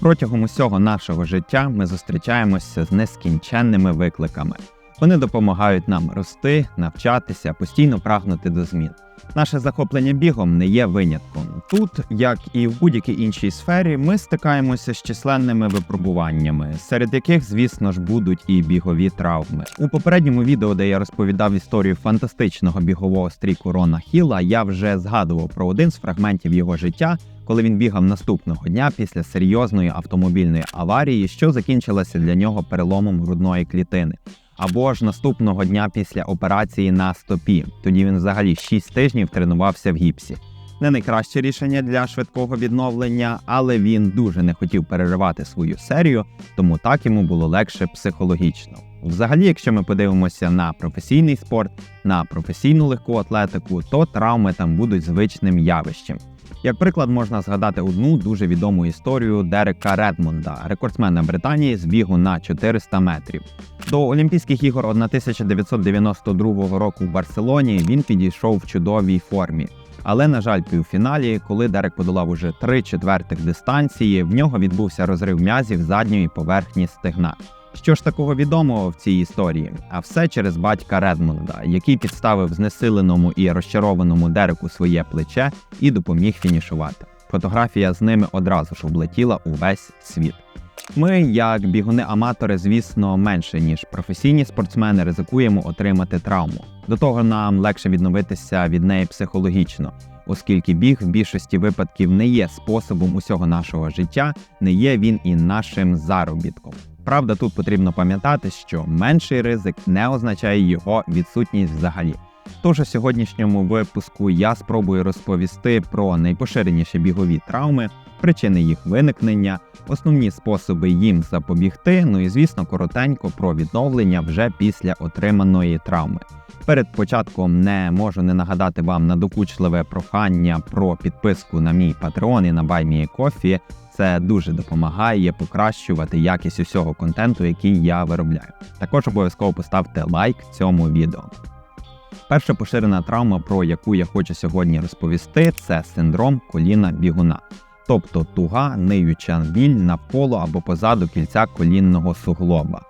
Протягом усього нашого життя ми зустрічаємося з нескінченними викликами. Вони допомагають нам рости, навчатися, постійно прагнути до змін. Наше захоплення бігом не є винятком. Тут, як і в будь-якій іншій сфері, ми стикаємося з численними випробуваннями, серед яких, звісно ж, будуть і бігові травми. У попередньому відео, де я розповідав історію фантастичного бігового стріку Рона Хіла, я вже згадував про один з фрагментів його життя, коли він бігав наступного дня після серйозної автомобільної аварії, що закінчилася для нього переломом грудної клітини. Або ж наступного дня після операції на стопі. Тоді він взагалі 6 тижнів тренувався в гіпсі. Не найкраще рішення для швидкого відновлення, але він дуже не хотів переривати свою серію, тому так йому було легше психологічно. Взагалі, якщо ми подивимося на професійний спорт, на професійну легку атлетику, то травми там будуть звичним явищем. Як приклад, можна згадати одну дуже відому історію Дерека Редмонда, рекордсмена Британії з бігу на 400 метрів. До Олімпійських ігор 1992 року в Барселоні він підійшов в чудовій формі. Але, на жаль, півфіналі, коли Дерек подолав уже три четвертих дистанції, в нього відбувся розрив м'язів задньої поверхні стегна. Що ж такого відомого в цій історії? А все через батька Редмонда, який підставив знесиленому і розчарованому Дереку своє плече і допоміг фінішувати. Фотографія з ними одразу ж облетіла увесь світ. Ми, як бігуни-аматори, звісно, менше ніж професійні спортсмени, ризикуємо отримати травму. До того нам легше відновитися від неї психологічно, оскільки біг в більшості випадків не є способом усього нашого життя, не є він і нашим заробітком. Правда, тут потрібно пам'ятати, що менший ризик не означає його відсутність взагалі. Тож у сьогоднішньому випуску я спробую розповісти про найпоширеніші бігові травми, причини їх виникнення, основні способи їм запобігти. Ну і звісно, коротенько про відновлення вже після отриманої травми. Перед початком не можу не нагадати вам надокучливе прохання про підписку на мій Patreon і на BuyMeACoffee. Це дуже допомагає покращувати якість усього контенту, який я виробляю. Також обов'язково поставте лайк цьому відео. Перша поширена травма, про яку я хочу сьогодні розповісти, це синдром коліна бігуна, тобто туга, ниюча біль навколо або позаду кільця колінного суглоба.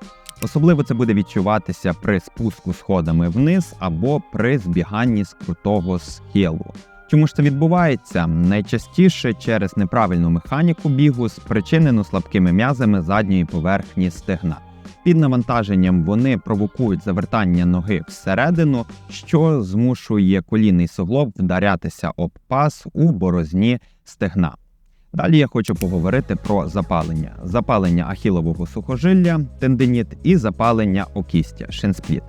Особливо це буде відчуватися при спуску сходами вниз або при збіганні з крутого схилу. Чому ж це відбувається? Найчастіше через неправильну механіку бігу, спричинену слабкими м'язами задньої поверхні стегна. Під навантаженням вони провокують завертання ноги всередину, що змушує колінний суглоб вдарятися об пас у борозні стегна. Далі я хочу поговорити про запалення: запалення ахілового сухожилля, тендиніт і запалення окістя шинспліт.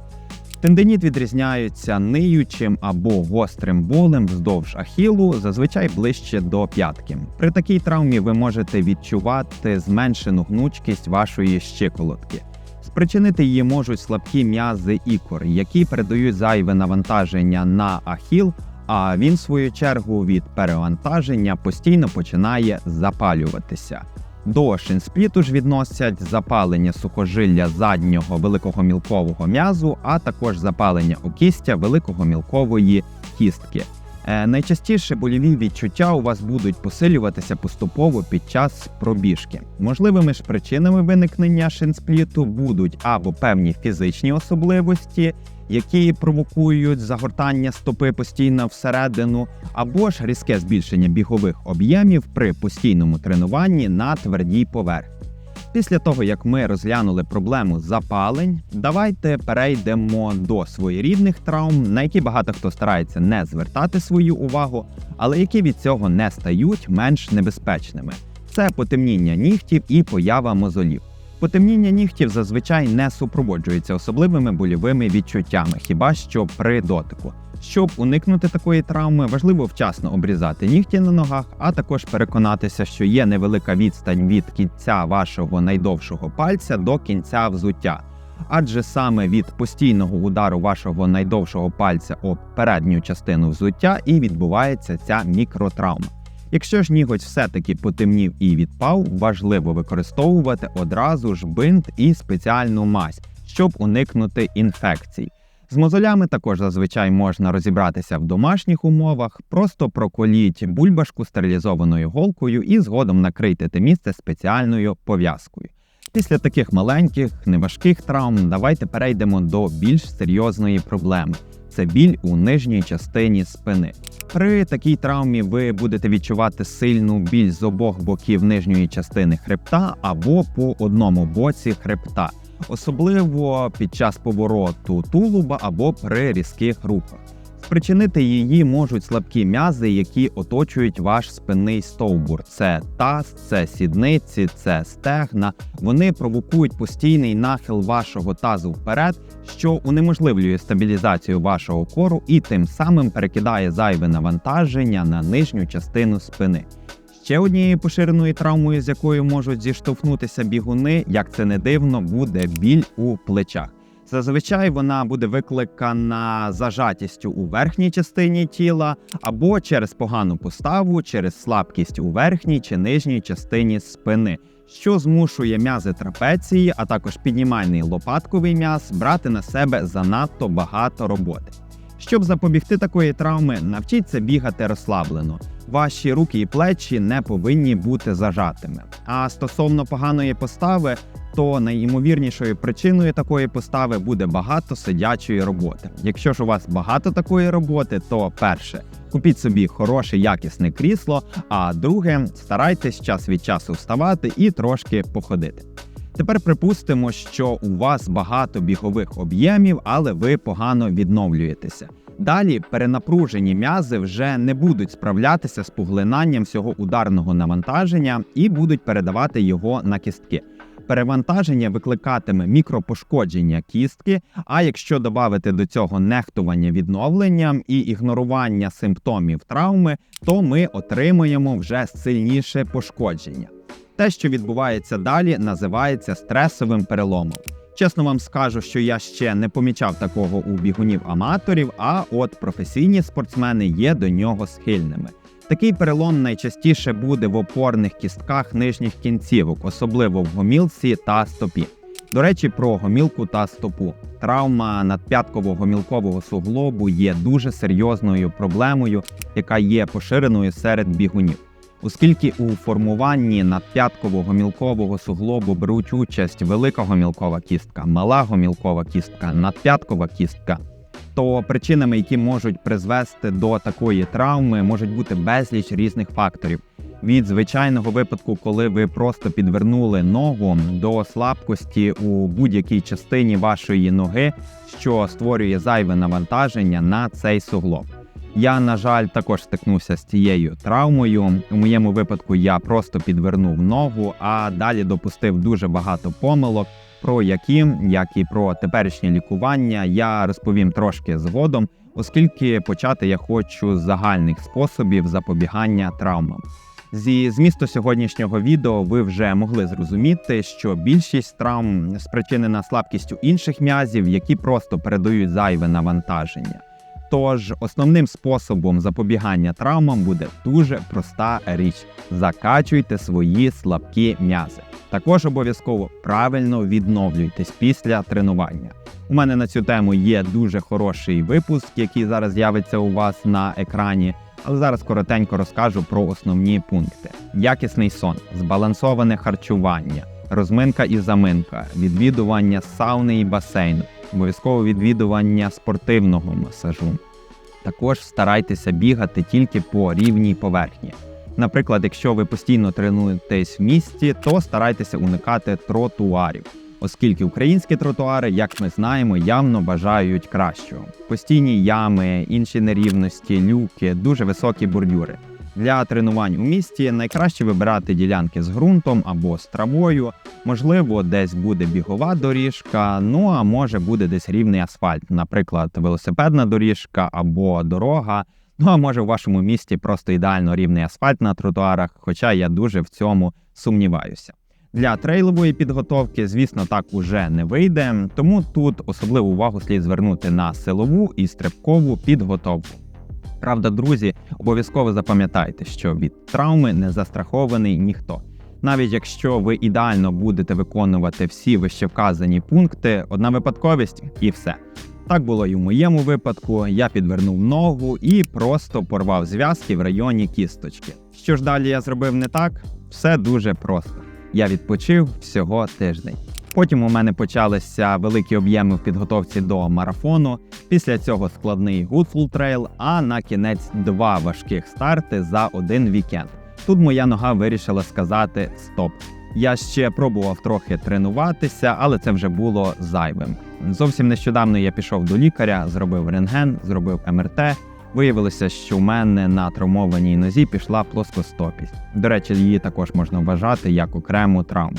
Тендиніт відрізняються ниючим або гострим болем вздовж ахілу, зазвичай ближче до п'ятки. При такій травмі ви можете відчувати зменшену гнучкість вашої щиколотки. Спричинити її можуть слабкі м'язи ікор, які передають зайве навантаження на ахіл, а він, в свою чергу, від перевантаження постійно починає запалюватися. До шинспліту ж відносять запалення сухожилля заднього великого мілкового м'язу, а також запалення окістя великого мілкової кістки. Е, найчастіше больові відчуття у вас будуть посилюватися поступово під час пробіжки. Можливими ж причинами виникнення шинспліту будуть або певні фізичні особливості, які провокують загортання стопи постійно всередину, або ж різке збільшення бігових об'ємів при постійному тренуванні на твердій поверхні. Після того, як ми розглянули проблему запалень, давайте перейдемо до своєрідних травм, на які багато хто старається не звертати свою увагу, але які від цього не стають менш небезпечними. Це потемніння нігтів і поява мозолів. Потемніння нігтів зазвичай не супроводжується особливими больовими відчуттями, хіба що при дотику. Щоб уникнути такої травми, важливо вчасно обрізати нігті на ногах, а також переконатися, що є невелика відстань від кінця вашого найдовшого пальця до кінця взуття. Адже саме від постійного удару вашого найдовшого пальця об передню частину взуття і відбувається ця мікротравма. Якщо ж ніготь все-таки потемнів і відпав, важливо використовувати одразу ж бинт і спеціальну мазь, щоб уникнути інфекцій. З мозолями також зазвичай можна розібратися в домашніх умовах, просто проколіть бульбашку стерилізованою голкою і згодом накрийте те місце спеціальною пов'язкою. Після таких маленьких, неважких травм давайте перейдемо до більш серйозної проблеми. Це біль у нижній частині спини. При такій травмі ви будете відчувати сильну біль з обох боків нижньої частини хребта або по одному боці хребта, особливо під час повороту тулуба або при різких рухах. Спричинити її можуть слабкі м'язи, які оточують ваш спинний стовбур. Це таз, це сідниці, це стегна. Вони провокують постійний нахил вашого тазу вперед, що унеможливлює стабілізацію вашого кору і тим самим перекидає зайве навантаження на нижню частину спини. Ще однією поширеною травмою, з якою можуть зіштовхнутися бігуни, як це не дивно, буде біль у плечах. Зазвичай вона буде викликана зажатістю у верхній частині тіла або через погану поставу, через слабкість у верхній чи нижній частині спини, що змушує м'язи трапеції, а також піднімальний лопатковий м'яз брати на себе занадто багато роботи. Щоб запобігти такої травми, навчіться бігати розслаблено. Ваші руки і плечі не повинні бути зажатими. А стосовно поганої постави, то найімовірнішою причиною такої постави буде багато сидячої роботи. Якщо ж у вас багато такої роботи, то перше купіть собі хороше якісне крісло. А друге, старайтесь час від часу вставати і трошки походити. Тепер припустимо, що у вас багато бігових об'ємів, але ви погано відновлюєтеся. Далі перенапружені м'язи вже не будуть справлятися з поглинанням всього ударного навантаження і будуть передавати його на кістки. Перевантаження викликатиме мікропошкодження кістки. А якщо додати до цього нехтування відновленням і ігнорування симптомів травми, то ми отримуємо вже сильніше пошкодження. Те, що відбувається далі, називається стресовим переломом. Чесно вам скажу, що я ще не помічав такого у бігунів-аматорів, а от професійні спортсмени є до нього схильними. Такий перелом найчастіше буде в опорних кістках нижніх кінцівок, особливо в гомілці та стопі. До речі, про гомілку та стопу. Травма надп'яткового мілкового суглобу є дуже серйозною проблемою, яка є поширеною серед бігунів. Оскільки у формуванні надп'яткового мілкового суглобу беруть участь велика гомілкова кістка, мала гомілкова кістка, надп'яткова кістка, то причинами, які можуть призвести до такої травми, можуть бути безліч різних факторів. Від звичайного випадку, коли ви просто підвернули ногу до слабкості у будь-якій частині вашої ноги, що створює зайве навантаження на цей суглоб. Я, на жаль, також стикнувся з цією травмою. У моєму випадку я просто підвернув ногу, а далі допустив дуже багато помилок, про які, як і про теперішнє лікування, я розповім трошки згодом, оскільки почати я хочу з загальних способів запобігання травмам. Зі змісту сьогоднішнього відео ви вже могли зрозуміти, що більшість травм спричинена слабкістю інших м'язів, які просто передають зайве навантаження. Тож основним способом запобігання травмам буде дуже проста річ: закачуйте свої слабкі м'язи. Також обов'язково правильно відновлюйтесь після тренування. У мене на цю тему є дуже хороший випуск, який зараз з'явиться у вас на екрані. Але зараз коротенько розкажу про основні пункти: якісний сон, збалансоване харчування, розминка і заминка, відвідування сауни і басейну, обов'язково відвідування спортивного масажу. Також старайтеся бігати тільки по рівній поверхні. Наприклад, якщо ви постійно тренуєтесь в місті, то старайтеся уникати тротуарів, оскільки українські тротуари, як ми знаємо, явно бажають кращого. Постійні ями, інші нерівності, люки, дуже високі бордюри. Для тренувань у місті найкраще вибирати ділянки з ґрунтом або з травою. Можливо, десь буде бігова доріжка, ну а може буде десь рівний асфальт, наприклад, велосипедна доріжка або дорога. Ну а може в вашому місті просто ідеально рівний асфальт на тротуарах, хоча я дуже в цьому сумніваюся. Для трейлової підготовки, звісно, так уже не вийде, тому тут особливу увагу слід звернути на силову і стрибкову підготовку. Правда, друзі, обов'язково запам'ятайте, що від травми не застрахований ніхто. Навіть якщо ви ідеально будете виконувати всі вищевказані пункти, одна випадковість і все. Так було і в моєму випадку. Я підвернув ногу і просто порвав зв'язки в районі кісточки. Що ж далі я зробив не так? Все дуже просто. Я відпочив всього тиждень. Потім у мене почалися великі об'єми в підготовці до марафону. Після цього складний Goodful Trail, а на кінець два важких старти за один вікенд. Тут моя нога вирішила сказати стоп. Я ще пробував трохи тренуватися, але це вже було зайвим. Зовсім нещодавно я пішов до лікаря, зробив рентген, зробив МРТ. Виявилося, що в мене на травмованій нозі пішла плоскостопість. До речі, її також можна вважати як окрему травму.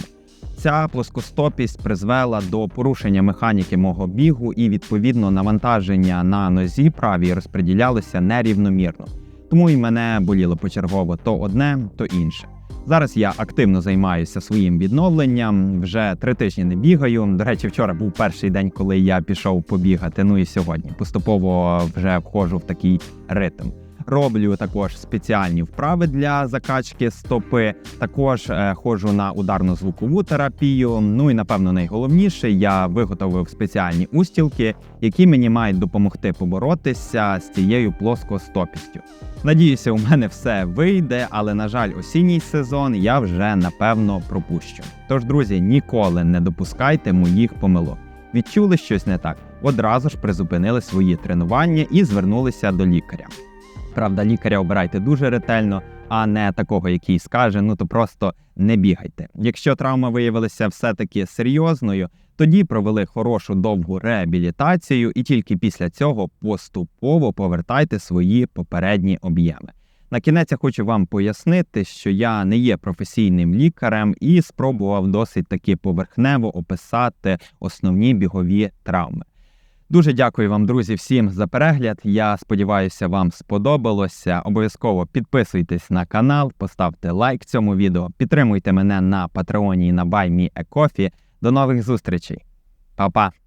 Ця плоскостопість призвела до порушення механіки мого бігу, і відповідно навантаження на нозі правій розподілялося нерівномірно. Тому і мене боліло почергово то одне, то інше. Зараз я активно займаюся своїм відновленням. Вже три тижні не бігаю. До речі, вчора був перший день, коли я пішов побігати. Ну і сьогодні поступово вже входжу в такий ритм. Роблю також спеціальні вправи для закачки стопи. Також е, ходжу на ударно звукову терапію. Ну і напевно найголовніше, я виготовив спеціальні устілки, які мені мають допомогти поборотися з цією плоскостопістю. Надіюся, у мене все вийде, але на жаль, осінній сезон я вже напевно пропущу. Тож, друзі, ніколи не допускайте моїх помилок. Відчули щось не так, одразу ж призупинили свої тренування і звернулися до лікаря. Правда, лікаря обирайте дуже ретельно, а не такого, який скаже, ну то просто не бігайте. Якщо травма виявилася все-таки серйозною, тоді провели хорошу довгу реабілітацію, і тільки після цього поступово повертайте свої попередні об'єми. На кінець я хочу вам пояснити, що я не є професійним лікарем і спробував досить таки поверхнево описати основні бігові травми. Дуже дякую вам, друзі, всім за перегляд. Я сподіваюся, вам сподобалося. Обов'язково підписуйтесь на канал, поставте лайк цьому відео, підтримуйте мене на Патреоні і на BuyMeACoffee. До нових зустрічей, Па-па!